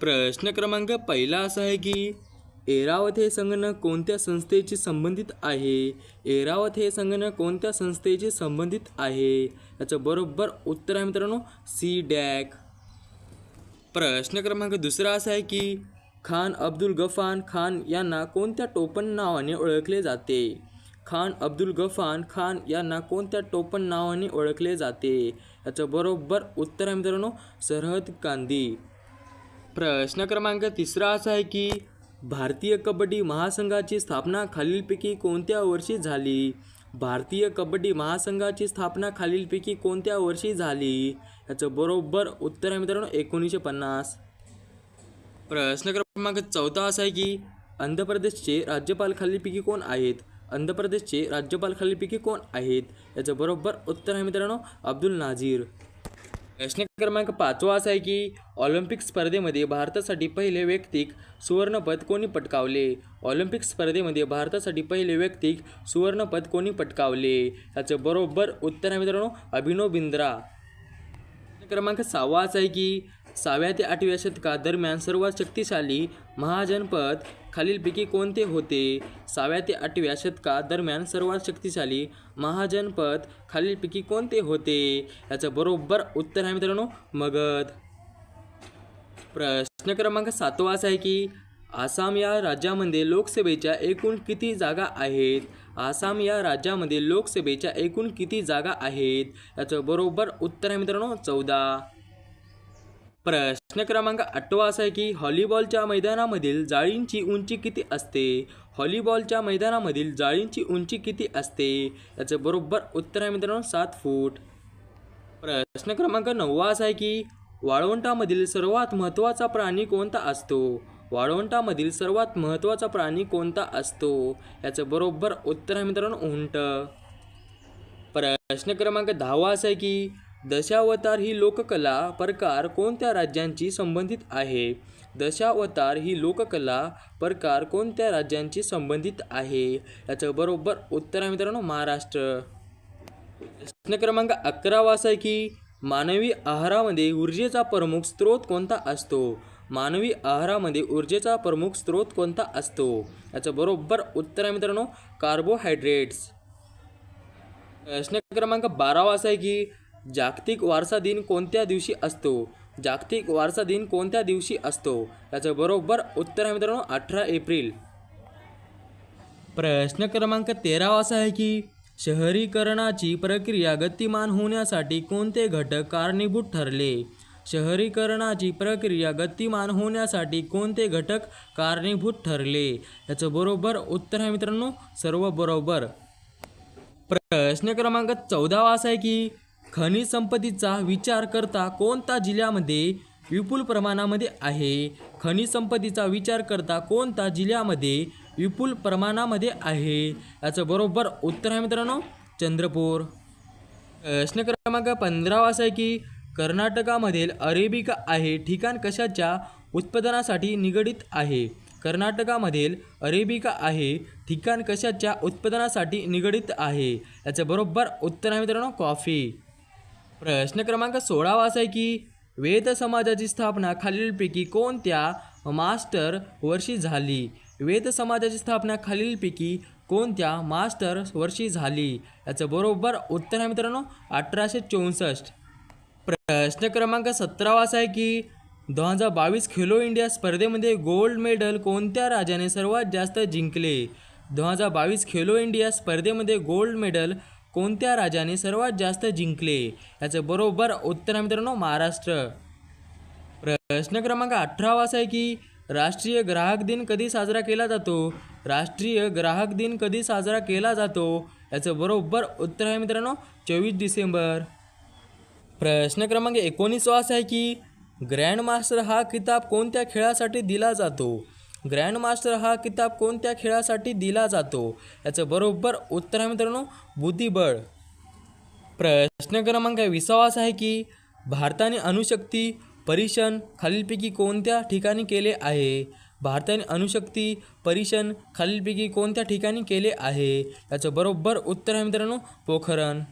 प्रश्न क्रमांक पहिला असा आहे की एरावत हे संगणक कोणत्या संस्थेशी संबंधित आहे? एरावत हे संगणक कोणत्या संस्थेशी संबंधित आहे? याचं बरोबर उत्तर आहे मित्रांनो सी डॅक प्रश्न क्रमांक दुसरा असा आहे की खान अब्दुल गफान खान यांना कोणत्या टोपण नावाने ओळखले जाते? खान अब्दुल गफान खान यांना कोणत्या टोपण नावाने ओळखले जाते? याचं बरोबर उत्तर आहे मित्रांनो सरहद कांदी. प्रश्न क्रमांक तिसरा असा आहे की भारतीय कबड्डी महासंघाची स्थापना खालीलपैकी कोणत्या वर्षी झाली? भारतीय कबड्डी महासंघाची स्थापना खालीलपैकी कोणत्या वर्षी झाली? याचं बरोबर उत्तर आहे मित्रांनो एकोणीसशे पन्नास. प्रश्न क्रमांक चौथा असा आहे की आंध्र प्रदेशचे राज्यपाल खालीलपैकी कोण आहेत? आंध्र प्रदेशचे राज्यपाल खालीलपैकी कोण आहेत? याचं बरोबर उत्तर आहे मित्रांनो अब्दुल नाझीर. प्रश्न क्रमांक पाचवा असा आहे की ऑलिम्पिक स्पर्धेमध्ये भारतासाठी पहिले वैयक्तिक सुवर्णपद कोणी पटकावले? ऑलिम्पिक स्पर्धेमध्ये भारतासाठी पहिले वैयक्तिक सुवर्णपद कोणी पटकावले? याचं बरोबर उत्तर आहे मित्रांनो अभिनव बिंद्रा. क्रमांक सहावा असा आहे की सहाव्या ते आठव्या शतकादरम्यान सर्वात शक्तिशाली महाजनपद खालीलपैकी कोणते होते? सहाव्या ते आठव्या शतकादरम्यान सर्वात शक्तिशाली महाजनपद खालीलपैकी कोणते होते? याचं बरोबर उत्तर आहे मित्रांनो मगध. प्रश्न क्रमांक सातवा असा आहे की आसाम या राज्यामध्ये लोकसभेच्या एकूण किती जागा आहेत? आसाम या राज्यामध्ये लोकसभेच्या एकूण किती जागा आहेत? याचं बरोबर उत्तर आहे मित्रांनो चौदा. प्रश्न क्रमांक आठवा असा आहे की हॉलीबॉलच्या मैदानामधील जाळींची उंची किती असते? हॉलीबॉलच्या मैदानामधील जाळींची उंची किती असते? याचं बरोबर उत्तर आहे मित्रांनो सात फूट. प्रश्न क्रमांक नववा असा आहे की वाळवंटामधील सर्वात महत्त्वाचा प्राणी कोणता असतो? वाळवंटामधील सर्वात महत्त्वाचा प्राणी कोणता असतो? याचं बरोबर उत्तर आहे मित्रांनो उंट. प्रश्न क्रमांक दहावा असा आहे की दशावतार ही लोककला प्रकार कोणत्या राज्यांची संबंधित आहे? दशावतार ही लोककला प्रकार कोणत्या राज्यांची संबंधित आहे? याचं बरोबर उत्तर आहे मित्रांनो महाराष्ट्र. प्रश्न क्रमांक अकरावा असा आहे की मानवी आहारामध्ये ऊर्जेचा प्रमुख स्रोत कोणता असतो? मानवी आहारामध्ये ऊर्जेचा प्रमुख स्रोत कोणता असतो? याचं बरोबर उत्तर आहे मित्रांनो कार्बोहायड्रेट्स प्रश्न क्रमांक बारावा असा आहे की जागतिक वारसा दिन कोणत्या दिवशी असतो? जागतिक वारसा दिन कोणत्या दिवशी असतो? याचं बरोबर उत्तर आहे मित्रांनो अठरा एप्रिल. प्रश्न क्रमांक तेरावा असा आहे की शहरीकरणाची प्रक्रिया गतिमान होण्यासाठी कोणते घटक कारणीभूत ठरले? शहरीकरणाची प्रक्रिया गतिमान होण्यासाठी कोणते घटक कारणीभूत ठरले? याचं बरोबर उत्तर आहे मित्रांनो सर्व बरोबर प्रश्न क्रमांक चौदावा असा आहे की खनिज संपत्तीचा विचार करता कोणता जिल्ह्यामध्ये विपुल प्रमाणामध्ये आहे? खनिज संपत्तीचा विचार करता कोणता जिल्ह्यामध्ये विपुल प्रमाणामध्ये आहे? याचं बरोबर उत्तर आहे मित्रांनो चंद्रपूर. प्रश्न क्रमांक पंधरावा असा आहे की कर्नाटकामधील अरेबिका आहे ठिकाण कशाच्या उत्पादनासाठी निगडीत आहे? कर्नाटकामधील अरेबिका आहे ठिकाण कशाच्या उत्पादनासाठी निगडीत आहे? याचं बरोबर उत्तर आहे मित्रांनो कॉफी. प्रश्न क्रमांक सोळावा असा आहे की वेद समाजाची स्थापना खालीलपैकी कोणत्या मास्टर वर्षी झाली? वेद समाजाची स्थापना खालीलपैकी कोणत्या मास्टर वर्षी झाली? याचं बरोबर उत्तर आहे मित्रांनो अठराशे चौसष्ट. प्रश्न क्रमांक सतरावा असा आहे की दोन हजार बावीस खेलो इंडिया स्पर्धेमध्ये गोल्ड मेडल कोणत्या राजाने सर्वात जास्त जिंकले? दोन हजार बावीस खेलो इंडिया स्पर्धेमध्ये गोल्ड मेडल कोणत्या राज्याने सर्वात जास्त जिंकले? याचं बरोबर उत्तर आहे मित्रांनो महाराष्ट्र. प्रश्न क्रमांक अठरावा असा आहे की राष्ट्रीय ग्राहक दिन कधी साजरा केला जातो? राष्ट्रीय ग्राहक दिन कधी साजरा केला जातो? याचं बरोबर उत्तर आहे मित्रांनो चोवीस डिसेंबर. प्रश्न क्रमांक एकोणीसवा असा आहे की ग्रँडमास्टर हा किताब कोणत्या खेळासाठी दिला जातो? ग्रँडमास्टर हा किताब कोणत्या खेळासाठी दिला जातो? याचं बरोबर उत्तर आहे मित्रांनो बुद्धिबळ. प्रश्न क्रमांक विसावा असा आहे की भारताने अणुशक्ती परीक्षण खालीलपैकी कोणत्या ठिकाणी केले आहे? भारताने अणुशक्ती परीक्षण खालीलपैकी कोणत्या ठिकाणी केले आहे? याचं बरोबर उत्तर आहे मित्रांनो पोखरण.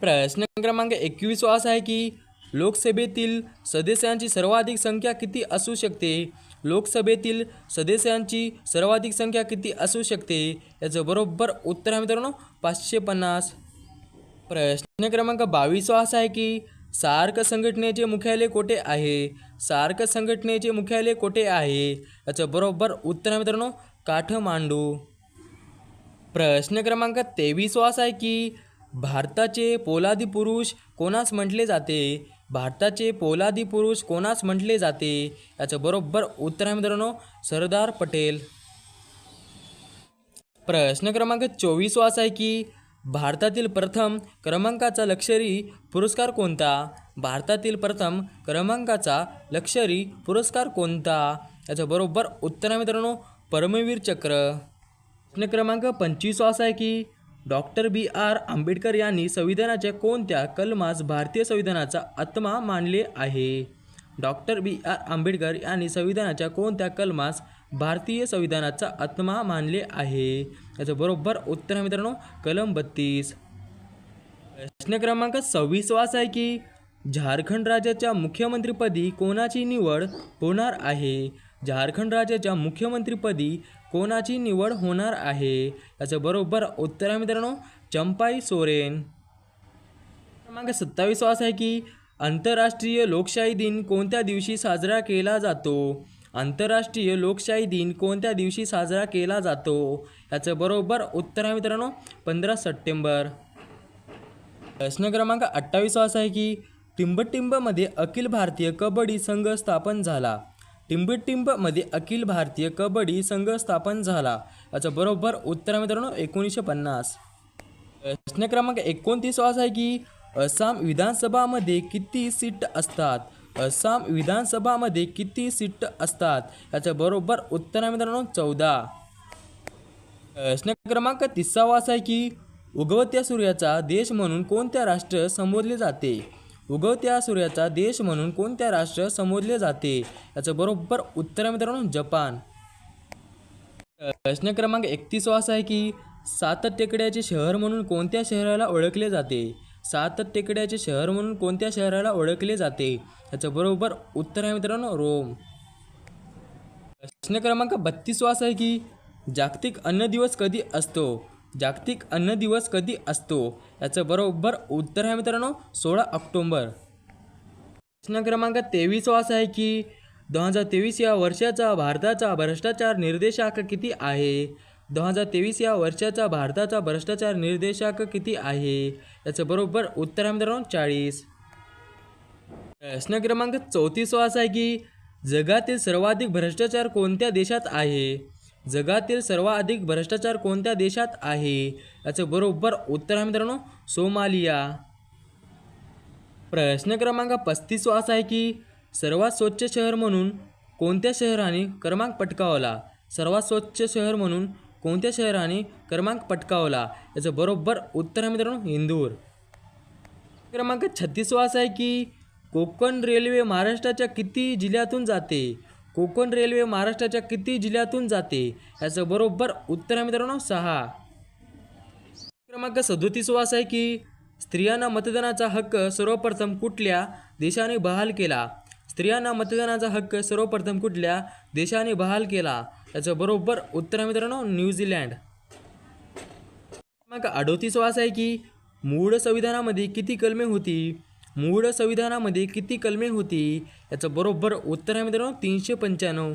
प्रश्न क्रमांक एकवीसवा असा आहे की लोकसभेतील सदस्यांची सर्वाधिक संख्या किती असू शकते? लोकसभेतील सदस्यांची सर्वाधिक संख्या किती असू शकते? याचं बरोबर उत्तर आहे मित्रांनो पाचशे पन्नास. प्रश्न क्रमांक बावीसवा असा आहे की सार्क संघटनेचे मुख्यालय कोठे आहे? सार्क संघटनेचे मुख्यालय कोठे आहे? याचं बरोबर उत्तर आहे मित्रांनो काठमांडू. प्रश्न क्रमांक तेवीसवा असा आहे की भारताचे पोलादी पुरुष कोणास म्हटले जाते? भारताचे पोलादी पुरुष कोणास म्हटले जाते? याचं बरोबर उत्तर आहे मित्रांनो सरदार पटेल. प्रश्न क्रमांक चोवीस असा आहे की भारतातील प्रथम क्रमांकाचा लक्षरी पुरस्कार कोणता? भारतातील प्रथम क्रमांकाचा लक्षरी पुरस्कार कोणता? याचं बरोबर उत्तर आहे मित्रांनो परमवीर चक्र. प्रश्न क्रमांक पंचवीस असा आहे की डॉक्टर बी आर आंबेडकर यांनी संविधानाच्या कोणत्या कलमास भारतीय संविधानाचा आत्मा मानले आहे? डॉक्टर बी आर आंबेडकर यांनी संविधानाच्या कोणत्या कलमास भारतीय संविधानाचा आत्मा मानले आहे? याचं बरोबर उत्तर आहे मित्रांनो कलम बत्तीस. प्रश्न क्रमांक सव्वीसवा आहे की झारखंड राज्याच्या मुख्यमंत्रीपदी कोणाची निवड होणार आहे? झारखंड राज्याच्या मुख्यमंत्रीपदी कोणाची निवड होणार आहे? याचं बरोबर उत्तर आहे मित्रांनो चंपाई सोरेन. क्रमांक सत्तावीस वास आहे की आंतरराष्ट्रीय लोकशाही दिन कोणत्या दिवशी साजरा केला जातो? आंतरराष्ट्रीय लोकशाही दिन कोणत्या दिवशी साजरा केला जातो? याचं बरोबर उत्तर आहे मित्रांनो पंधरा सप्टेंबर. प्रश्न क्रमांक अठ्ठावीस वास आहे की टिंबटिंबमध्ये अखिल भारतीय कबड्डी संघ स्थापन झाला. टिंबटिंबमध्ये अखिल भारतीय कबड्डी संघ स्थापन झाला. याचं बरोबर उत्तर मित्रांनो एकोणीसशे पन्नास. प्रश्न क्रमांक एकोणतीसवा असा आहे की आसाम विधानसभामध्ये किती सीट असतात? आसाम विधानसभामध्ये किती सीट असतात? याचं बरोबर उत्तर मित्रांनो चौदा. प्रश्न क्रमांक तिसावा असा आहे की उगवत्या सूर्याचा देश म्हणून कोणत्या राष्ट्र संबोधले जाते? उगवत्या सूर्याचा देश म्हणून कोणत्या राष्ट्र संबोधले जाते? याचं बरोबर उत्तर आहे मित्रांनो जपान. प्रश्न क्रमांक एकतीसवा असा आहे की सात टेकड्याचे शहर म्हणून कोणत्या शहराला ओळखले जाते? सात टेकड्याचे शहर म्हणून कोणत्या शहराला ओळखले जाते? याचं बरोबर उत्तर आहे मित्रांनो रोम. प्रश्न क्रमांक बत्तीसवा असा आहे की जागतिक अन्न दिवस कधी असतो? जागतिक अन्न दिवस कधी असतो? याचं बरोबर उत्तर आहे मित्रांनो सोळा ऑक्टोंबर. प्रश्न क्रमांक तेवीसवा असा आहे की दोन हजार तेवीस या वर्षाचा भारताचा भ्रष्टाचार निर्देशांक किती आहे? दोन हजार तेवीस या वर्षाचा भारताचा भ्रष्टाचार निर्देशांक किती आहे? याचं बरोबर उत्तर आहे मित्रांनो चाळीस. प्रश्न क्रमांक चौतीसवा असा आहे की जगातील सर्वाधिक भ्रष्टाचार कोणत्या देशात आहे? जगातील सर्वाधिक भ्रष्टाचार कोणत्या देशात आहे? याचं बरोबर उत्तर आहे मित्रांनो सोमालिया. प्रश्न क्रमांक पस्तीस असा आहे की सर्वात स्वच्छ शहर म्हणून कोणत्या शहराने क्रमांक पटकावला? सर्वात स्वच्छ शहर म्हणून कोणत्या शहराने क्रमांक पटकावला? याचं बरोबर उत्तर आहे मित्रांनो इंदूर. क्रमांक छत्तीसवा असा आहे की कोकण रेल्वे महाराष्ट्राच्या किती जिल्ह्यातून जाते? कोकण रेल्वे महाराष्ट्राच्या किती जिल्ह्यातून जाते? याचं बरोबर उत्तर आहे मित्रांनो सहा. क्रमांक सदोतीसवा असा आहे की स्त्रियांना मतदानाचा हक्क सर्वप्रथम कुठल्या देशाने बहाल केला? स्त्रियांना मतदानाचा हक्क सर्वप्रथम कुठल्या देशाने बहाल केला? याचं बरोबर उत्तर आहे मित्रांनो न्यूझीलँड क्रमांक अडोतीसवा असा आहे की मूळ संविधानामध्ये किती कलमे होती? मूळ संविधानामध्ये किती कलमे होती? याचं बरोबर उत्तर आहे मित्रांनो तीनशे पंच्याण्णव.